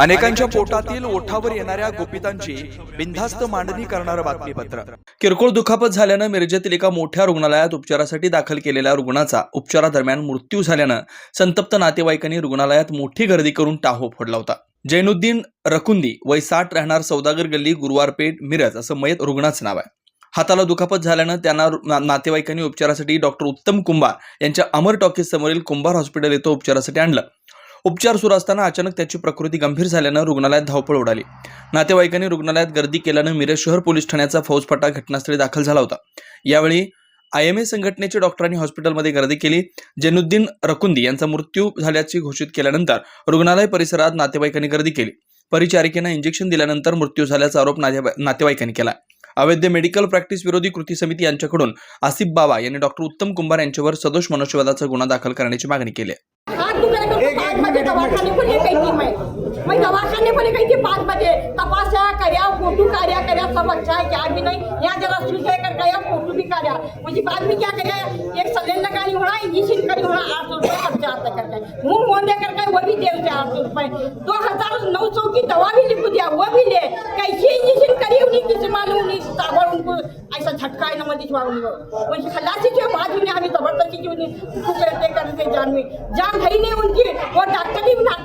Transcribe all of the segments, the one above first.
अनेकांच्या पोटातील ओठावर येणाऱ्या गोपितांची बिनधास्त मांडणी करणारं बातमीपत्र. किरकोळ दुखापत झाल्यानं मिरजेतील एका मोठ्या रुग्णालयात उपचारासाठी दाखल केलेल्या रुग्णाचा उपचारादरम्यान मृत्यू झाल्यानं संतप्त नातेवाईकांनी रुग्णालयात मोठी गर्दी करून टाहो फोडला होता. जैनुद्दीन रकुंदी वय साठ राहणार सौदागर गल्ली गुरुवारपेठ मिरज असं मयत रुग्णाचं नाव आहे. हाताला दुखापत झाल्यानं त्यांना नातेवाईकांनी उपचारासाठी डॉक्टर उत्तम कुंभार यांच्या अमर टॉकीज समोरील कुंभार हॉस्पिटल येथे उपचारासाठी आणलं. उपचार सुरू असताना अचानक त्याची प्रकृती गंभीर झाल्यानं रुग्णालयात धावपळ उडाली. नातेवाईकांनी रुग्णालयात गर्दी केल्यानं मिरज शहर पोलीस ठाण्याचा फौजफाटा घटनास्थळी दाखल झाला होता. यावेळी आय एम ए संघटनेच्या डॉक्टरांनी हॉस्पिटलमध्ये गर्दी केली जेनुद्दीन रकुंदी यांचा मृत्यू झाल्याची घोषित केल्यानंतर रुग्णालय परिसरात नातेवाईकांनी गर्दी केली. परिचारिकेनं इंजेक्शन दिल्यानंतर मृत्यू झाल्याचा आरोप नातेवाईकांनी केला. अवैध मेडिकल प्रॅक्टिस विरोधी कृती समिती यांच्याकडून आसिफ बाबा यांनी डॉक्टर उत्तम कुंभार यांच्यावर सदोष मनुष्यवादाचा गुन्हा दाखल करण्याची मागणी केली आहे बजे दवाखाने पर गई थी मैं मैं दवाखाने पर गई थी पाँच बजे तपासा कर्या फोटो कार्या कर्या सब अच्छा है क्या भी नहीं? यहाँ जरा सुई लेकर गया फोटो भी कार्या मुझे बाद में क्या करे? एक सलेन लगानी होना इंजेक्शन करी होना आठ सौ रुपये खर्चा आता करके मुंह मोंदे करके वो भी दे उसे आठ सौ रुपये. दो हजार नौ सौ की दवा भी लिख दिया वो भी ले. कैसे इंजेक्शन करी उन्हीं किसी मालूम उन्हीं ताबड़ उनको ऐसा झटका है नमन दिखवा उनको खलासी के बाद उन्हें हमें जबरदस्ती की उन्हें करते करते जान में। जान है ही नहीं उनकी। वो डॉक्टर ही ना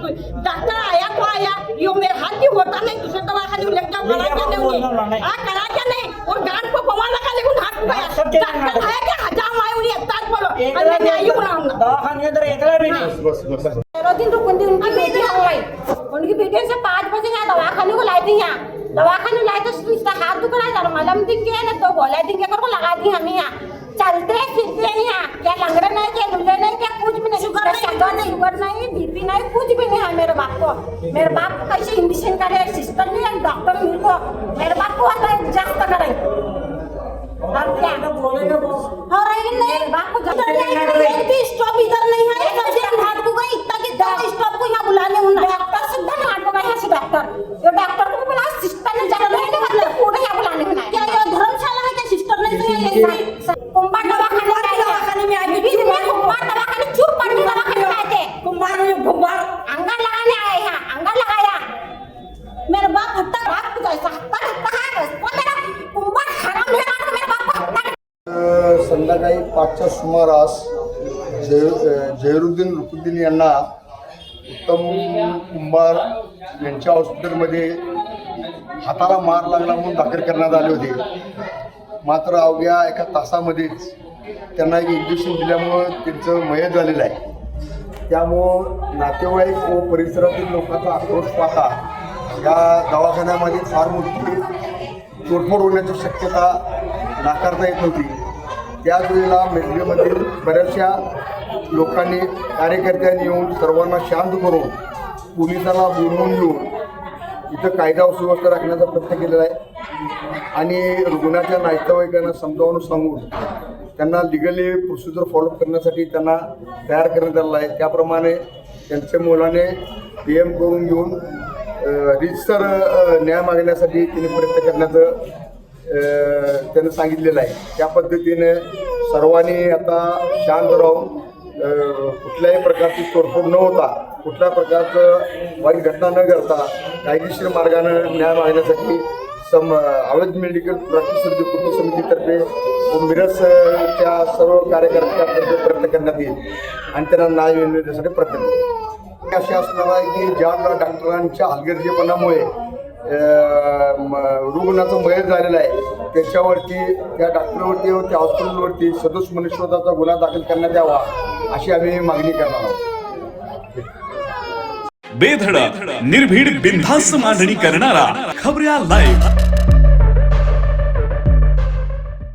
डॉक्टर आया तो आया। यो मेरे हाथ भी होता नहीं दूसरे दवाखाने में लग जाओ करा क्या नहीं उन्हें? हाँ करा क्या नहीं? और गांड को पवा लगा लेकिन हाथ उठाया डॉक्टर है। क्या? हज़ार आए उन्हें इतना बोलो। अरे मैं आई हूँ ना दवाखाने अंदर एकला भी नहीं। दिन रुकती उनकी बेटी हो गई। उनकी बेटी से पाँच बजे यहाँ दवाखाने को लाई थी यहाँ। दवाखाने लाई तो इसका हाथ दुख रहा है मलम दिंगे ना दो गोला दिंगे करके लगा दी हम मेरे बाप को कैसे इंजेक्शन करे सिस्टर नहीं है डॉक्टर मेरे को मेरे बाप को होता है जास्त करे और क्या बोलेगा वो और ये नहीं बाप को इधर नहीं एक भी स्टॉप इधर नहीं है इधर से हाथ को गई इतना कि दस स्टॉप को यहाँ बुलाने हूँ डॉक्टर सीधा ना हाथ को गए से डॉक्टर ये डॉक्टर को बुला सिस्टर ने जाना नहीं मतलब पूरे यहाँ बुलाने होना क्या ये धर्मशाला है क्या सिस्टर ने तो ये कुंभार दवाखाने दवाखाने में आई भी मैं कुंभार दवाखाने चुप पड़ के दवाखाने में आए थे कुंभार कुंभार अंगर लगाने आए यहाँ अंगर लगाया मेरे बाप हत्ता बाप कुछ ऐसा हत्ता हत्ता है वो मेरा कुंभार हराम है मेरे बाप को हत्ता अ, संध्याकाळी पाचच्या सुमारास जय अ, जहिरुद्दीन रुकुद्दीन यांना उत्तम कुंभार यांच्या हॉस्पिटलमध्ये हाताला मार लागला म्हणून दाखल करण्यात आले होते. मात्र अवघ्या एका तासामध्येच त्यांना एक इंजेक्शन दिल्यामुळं त्यांचं मयत झालेलं आहे. त्यामुळं नातेवाईक व परिसरातील लोकांचा आक्रोश पाहता या दवाखान्यामध्ये फार मोठी तोडफोड होण्याची शक्यता नाकारता येत नव्हती. त्याच वेळेला मेट्रोमधील बऱ्याचशा लोकांनी कार्यकर्त्यांनी येऊन सर्वांना शांत करून पोलिसाला बोलवून घेऊन इथं कायदा सुव्यवस्था राखण्याचा प्रयत्न केलेला आहे. आणि रुग्णाच्या नातेवाईकांना समजावून सांगून त्यांना लिगली प्रोसिजर फॉलोअप करण्यासाठी त्यांना तयार करण्यात आलेला आहे. त्याप्रमाणे त्यांच्या मुलाने पी एम करून घेऊन रिजिस्टर न्याय मागण्यासाठी तिने प्रयत्न करण्याचं त्यानं सांगितलेलं आहे. त्या पद्धतीने सर्वांनी आता शांत राहून कुठल्याही प्रकारची तोडफोड न होता कुठल्या प्रकारचं वाईट घटना न करता कायदेशीर मार्गानं न्याय मागण्यासाठी सम अवैध मेडिकल प्रॅक्टिस कृती समितीतर्फे व मिरजच्या सर्व कार्यकर्त्यांतर्फे प्रयत्न करण्यात येईल आणि त्यांना न्याय मिळण्यासाठी प्रयत्न असे असणार आहे की ज्या डॉक्टरांच्या हलगर्जीपणामुळे रुग्णाचं मयत झालेलं आहे. त्याच्यावरती त्या डॉक्टरवरती व त्या हॉस्पिटलवरती सदोष मनुष्यवधाचा गुन्हा दाखल करण्यात यावा अशी आम्ही मागणी करणार आहोत. बेधडक निर्भीड बिनधास्त मांडणी करणारा खबऱ्या लाईव्ह